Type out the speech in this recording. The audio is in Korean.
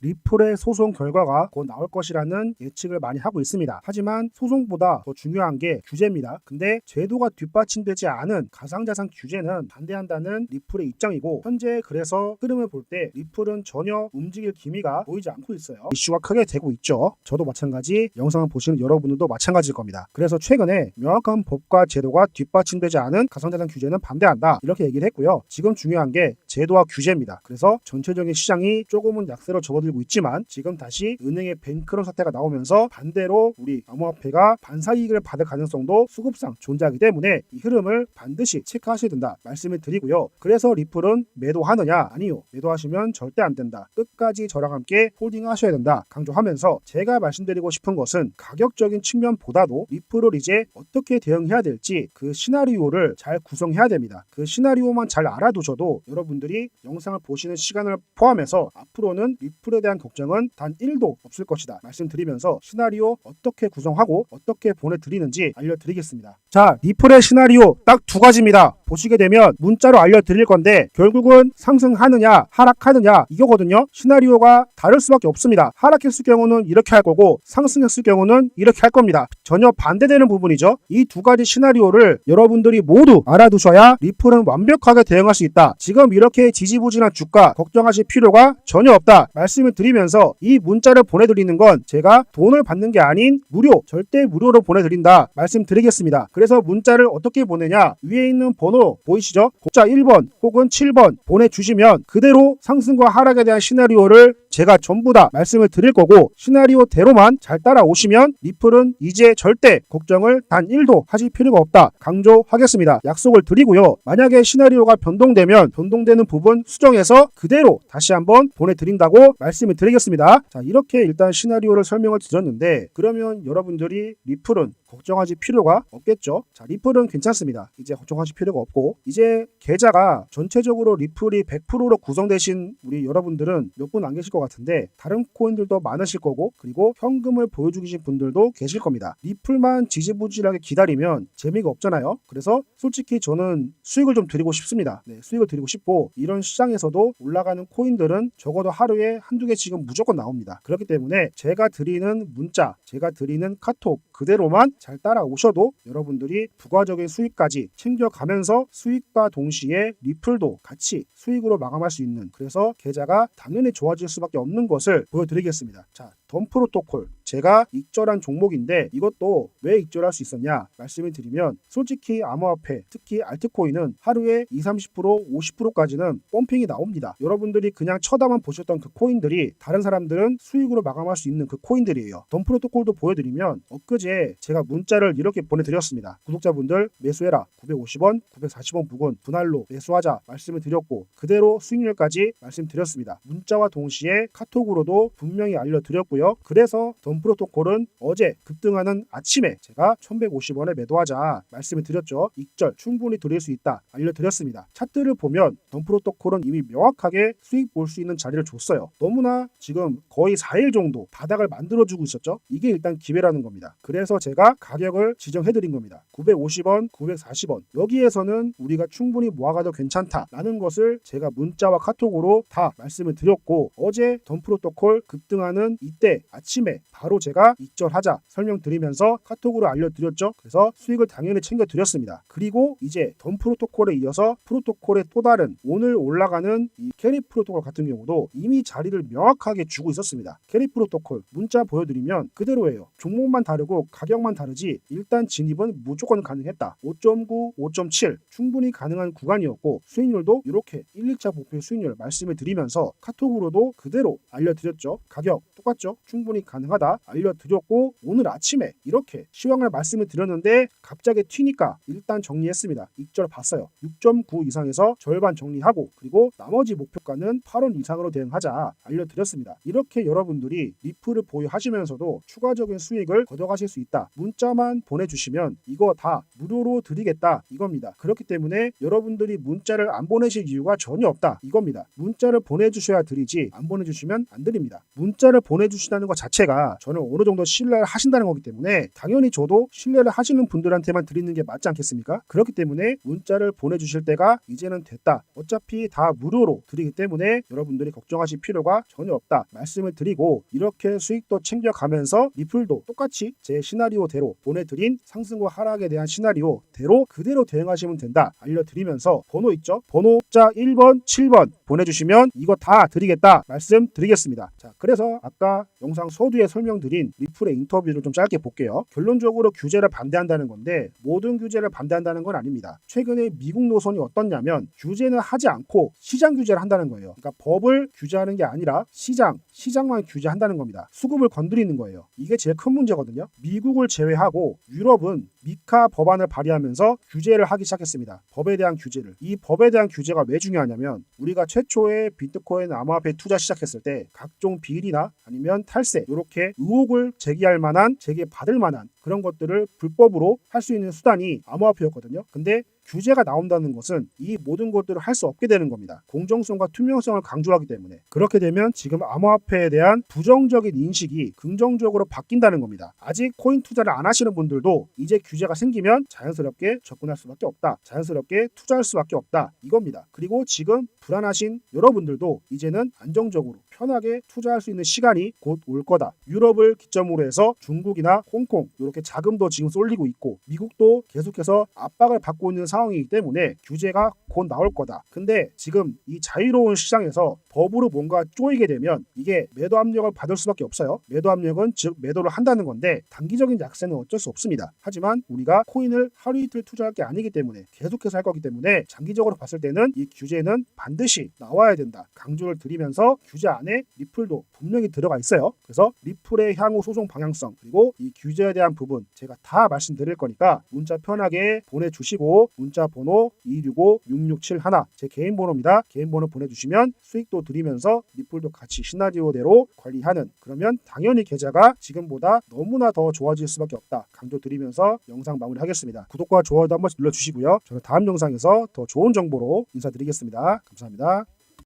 리플의 소송 결과가 곧 나올 것이라는 예측을 많이 하고 있습니다. 하지만 소송보다 더 중요한 게 규제입니다. 근데 제도가 뒷받침되지 않은 가상자산 규제는 반대한다는 리플의 입장이고 현재 그래서 흐름을 볼 때 리플은 전혀 움직일 기미가 보이지 않고 있어요. 이슈가 크게 되고 있죠. 저도 마찬가지, 영상을 보시는 여러분들도 마찬가지일 겁니다. 그래서 최근에 명확한 법과 제도가 뒷받침되지 않은 가상자산 규제는 반대한다. 이렇게 얘기를 했고요. 지금 중요한 게 제도와 규제입니다. 그래서 전체적인 시장이 조금은 약세로 접어들 고 있지만 지금 다시 은행의 뱅크런 사태가 나오면서 반대로 우리 암호화폐가 반사이익을 받을 가능성도 수급상 존재하기 때문에 이 흐름을 반드시 체크하셔야 된다 말씀을 드리고요. 그래서 리플은 매도하느냐 아니요 매도하시면 절대 안 된다. 끝까지 저랑 함께 홀딩하셔야 된다 강조하면서 제가 말씀드리고 싶은 것은 가격적인 측면보다도 리플을 이제 어떻게 대응해야 될지 그 시나리오를 잘 구성해야 됩니다. 그 시나리오만 잘 알아두셔도 여러분들이 영상을 보시는 시간을 포함해서 앞으로는 리플에 대한 걱정은 단 1도 없을 것이다 말씀드리면서 시나리오 어떻게 구성하고 어떻게 보내드리는지 알려드리겠습니다. 자 리플의 시나리오 딱 두 가지입니다. 보시게 되면 문자로 알려드릴 건데 결국은 상승하느냐 하락하느냐 이거거든요. 시나리오가 다를 수밖에 없습니다. 하락했을 경우는 이렇게 할 거고 상승했을 경우는 이렇게 할 겁니다. 전혀 반대되는 부분이죠. 이 두 가지 시나리오를 여러분들이 모두 알아두셔야 리플은 완벽하게 대응할 수 있다. 지금 이렇게 지지부진한 주가 걱정하실 필요가 전혀 없다. 말씀을 드리면서 이 문자를 보내드리는 건 제가 돈을 받는 게 아닌 무료, 절대 무료로 보내드린다. 말씀드리겠습니다. 그래서 문자를 어떻게 보내냐? 위에 있는 번호 보이시죠? 곡자 1번 혹은 7번 보내주시면 그대로 상승과 하락에 대한 시나리오를 제가 전부 다 말씀을 드릴 거고 시나리오대로만 잘 따라오시면 리플은 이제 절대 걱정을 단 1도 하실 필요가 없다 강조하겠습니다. 약속을 드리고요. 만약에 시나리오가 변동되면 변동되는 부분 수정해서 그대로 다시 한번 보내드린다고 말씀을 드리겠습니다. 자 이렇게 일단 시나리오를 설명을 드렸는데 그러면 여러분들이 리플은 걱정하실 필요가 없겠죠. 자, 리플은 괜찮습니다. 이제 걱정하실 필요가 없고 이제 계좌가 전체적으로 리플이 100%로 구성되신 우리 여러분들은 몇 분 안 계실 것 같 은데 다른 코인들도 많으실 거고 그리고 현금을 보여주신 분들도 계실 겁니다. 리플만 지지부진하게 기다리면 재미가 없잖아요. 그래서 솔직히 저는 수익을 좀 드리고 싶습니다. 네, 수익을 드리고 싶고 이런 시장에서도 올라가는 코인들은 적어도 하루에 한두 개 지금 무조건 나옵니다. 그렇기 때문에 제가 드리는 문자, 제가 드리는 카톡 그대로만 잘 따라오셔도 여러분들이 부가적인 수익까지 챙겨가면서 수익과 동시에 리플도 같이 수익으로 마감할 수 있는 그래서 계좌가 당연히 좋아질 수밖에 없는 것을 보여드리겠습니다. 자, 덤 프로토콜 제가 익절한 종목인데 이것도 왜 익절할 수 있었냐 말씀을 드리면 솔직히 암호화폐 특히 알트코인은 하루에 20, 30% 50%까지는 펌핑이 나옵니다. 여러분들이 그냥 쳐다만 보셨던 그 코인들이 다른 사람들은 수익으로 마감할 수 있는 그 코인들이에요. 덤 프로토콜도 보여드리면 엊그제 제가 문자를 이렇게 보내드렸습니다. 구독자분들 매수해라 950원 940원 부근 분할로 매수하자 말씀을 드렸고 그대로 수익률까지 말씀드렸습니다. 문자와 동시에 카톡으로도 분명히 알려드렸고요. 그래서 덤 프로토콜은 어제 급등하는 아침에 제가 1150원에 매도하자 말씀을 드렸죠. 익절 충분히 드릴 수 있다 알려드렸습니다. 차트를 보면 덤 프로토콜은 이미 명확하게 수익 볼 수 있는 자리를 줬어요. 너무나 지금 거의 4일 정도 바닥을 만들어주고 있었죠. 이게 일단 기회라는 겁니다. 그래서 제가 가격을 지정해 드린 겁니다. 950원, 940원 여기에서는 우리가 충분히 모아가도 괜찮다라는 것을 제가 문자와 카톡으로 다 말씀을 드렸고 어제 덤 프로토콜 급등하는 이때 아침에 바로 제가 익절하자 설명드리면서 카톡으로 알려드렸죠. 그래서 수익을 당연히 챙겨드렸습니다. 그리고 이제 덤 프로토콜에 이어서 프로토콜의 또 다른 오늘 올라가는 이 캐리 프로토콜 같은 경우도 이미 자리를 명확하게 주고 있었습니다. 캐리 프로토콜 문자 보여드리면 그대로예요. 종목만 다르고 가격만 다르지 일단 진입은 무조건 가능했다. 5.9, 5.7 충분히 가능한 구간이었고 수익률도 이렇게 1, 2차 목표 수익률 말씀을 드리면서 카톡으로도 그대로 알려드렸죠. 가격 똑같죠? 충분히 가능하다 알려드렸고 오늘 아침에 이렇게 시황을 말씀을 드렸는데 갑자기 튀니까 일단 정리했습니다. 익절 봤어요. 6.9 이상에서 절반 정리하고 그리고 나머지 목표가는 8원 이상으로 대응하자 알려드렸습니다. 이렇게 여러분들이 리플을 보유하시면서도 추가적인 수익을 거둬가실 수 있다. 문자만 보내주시면 이거 다 무료로 드리겠다 이겁니다. 그렇기 때문에 여러분들이 문자를 안 보내실 이유가 전혀 없다 이겁니다. 문자를 보내주셔야 드리지 안 보내주시면 주시면 안 드립니다. 문자를 보내주시다는 것 자체가 저는 어느 정도 신뢰를 하신다는 거기 때문에 당연히 저도 신뢰를 하시는 분들한테만 드리는 게 맞지 않겠습니까? 그렇기 때문에 문자를 보내주실 때가 이제는 됐다. 어차피 다 무료로 드리기 때문에 여러분들이 걱정하실 필요가 전혀 없다. 말씀을 드리고 이렇게 수익도 챙겨가면서 리플도 똑같이 제 시나리오대로 보내드린 상승과 하락에 대한 시나리오대로 그대로 대응하시면 된다. 알려드리면서 번호 있죠? 번호 자 1번, 7번 보내주시면 이거 다 드리겠다 말씀드리겠습니다. 자, 그래서 아까 영상 서두에 설명드린 리플의 인터뷰를 좀 짧게 볼게요. 결론적으로 규제를 반대한다는 건데 모든 규제를 반대한다는 건 아닙니다. 최근에 미국 노선이 어떻냐면 규제는 하지 않고 시장 규제를 한다는 거예요. 그러니까 법을 규제하는 게 아니라 시장, 시장만 규제한다는 겁니다. 수급을 건드리는 거예요. 이게 제일 큰 문제거든요. 미국을 제외하고 유럽은 미카 법안을 발의하면서 규제를 하기 시작했습니다. 법에 대한 규제를. 이 법에 대한 규제가 왜 중요하냐면 우리가 최초에 비트코인 암호화폐 투자 시작했을 때 각종 비리나 아니면 탈세 이렇게 의혹을 제기할 만한 제기 받을 만한 그런 것들을 불법으로 할 수 있는 수단이 암호화폐였거든요. 근데 규제가 나온다는 것은 이 모든 것들을 할 수 없게 되는 겁니다. 공정성과 투명성을 강조하기 때문에 그렇게 되면 지금 암호화폐에 대한 부정적인 인식이 긍정적으로 바뀐다는 겁니다. 아직 코인 투자를 안 하시는 분들도 이제 규제가 생기면 자연스럽게 접근할 수밖에 없다. 자연스럽게 투자할 수밖에 없다. 이겁니다. 그리고 지금 불안하신 여러분들도 이제는 안정적으로 편하게 투자할 수 있는 시간이 곧 올 거다. 유럽을 기점으로 해서 중국이나 홍콩 이렇게 자금도 지금 쏠리고 있고 미국도 계속해서 압박을 받고 있는 상황이기 때문에 규제가 곧 나올 거다. 근데 지금 이 자유로운 시장에서 법으로 뭔가 쪼이게 되면 이게 매도 압력을 받을 수밖에 없어요. 매도 압력은 즉 매도를 한다는 건데 단기적인 약세는 어쩔 수 없습니다. 하지만 우리가 코인을 하루 이틀 투자할 게 아니기 때문에 계속해서 할 거기 때문에 장기적으로 봤을 때는 이 규제는 반드시 나와야 된다. 강조를 드리면서 규제 안에 리플도 분명히 들어가 있어요. 그래서 리플의 향후 소송 방향성 그리고 이 규제에 대한 부분 제가 다 말씀드릴 거니까 문자 편하게 보내주시고 문자 번호 265-6671 제 개인 번호입니다. 개인 번호 보내주시면 수익도 드리면서 리플도 같이 시나리오대로 관리하는 그러면 당연히 계좌가 지금보다 너무나 더 좋아질 수밖에 없다. 강조 드리면서 영상 마무리하겠습니다. 구독과 좋아요도 한 번씩 눌러주시고요. 저는 다음 영상에서 더 좋은 정보로 인사드리겠습니다. 감사합니다.